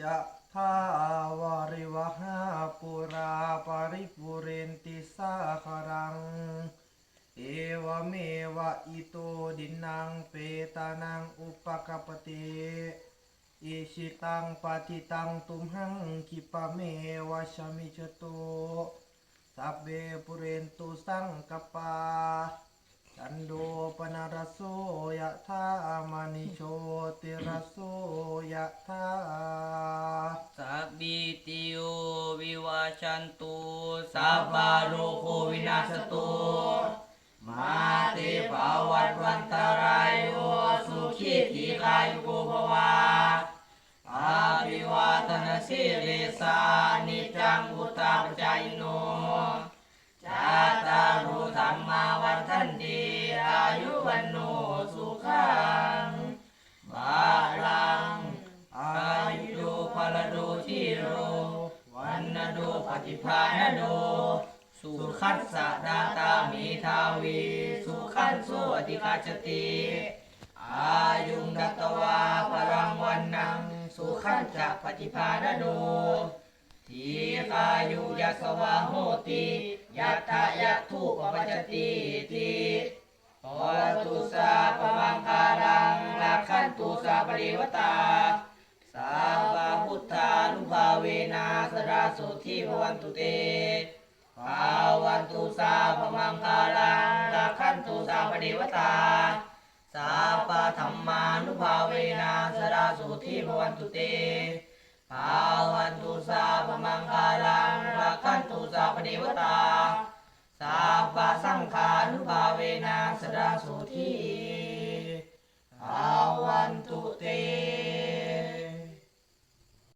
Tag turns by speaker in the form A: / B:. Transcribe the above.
A: ยะทาวาริวหาปุราปาริปุเรนติสาคารัง เอวเมวะอิโตดินังเปตานังอุปกปปติอิชิตังปฏิตังตุมหังคิปะเมวะชมิจโตสัพเบปุเรนตุสังกปาจันโดปนารโสยะธามณิโชติรโสยะธาั
B: นตุสัพพะโรโควินาศตุมาเตภาวัตวันตรายโยสุขีทีกายุโกภวาอาภิวาทนาสิริสานิจังอุตตาปจายโนจาตารุธรรมาวันทันตีอายุวันโนสุขังบาลังอายุพลโดทิโร นนโดปฏิภาณโด สุขัสสะดาตามีทาวี สุขันโสอธิคาชติอายุงดัตตวาพลังวันนัง สุขันจะปฏิภาณโดทีคายุยสวาโหติยัตถายะทุปปัจจติติโอตุสาปมังคารังลักขันตุสาปริวตา สา เวนะสราสุทิภวันตุเตภาวันตุสาพมังคาลังลักขันตุสาปริวตาสาปาธรรมานุภาเวนะสราสุทิภวันตุเตภาวันตุสาพมังคาลังรักขันตุสาปฏิวตา สาปะสังขานุภาเวนะสดาสุธี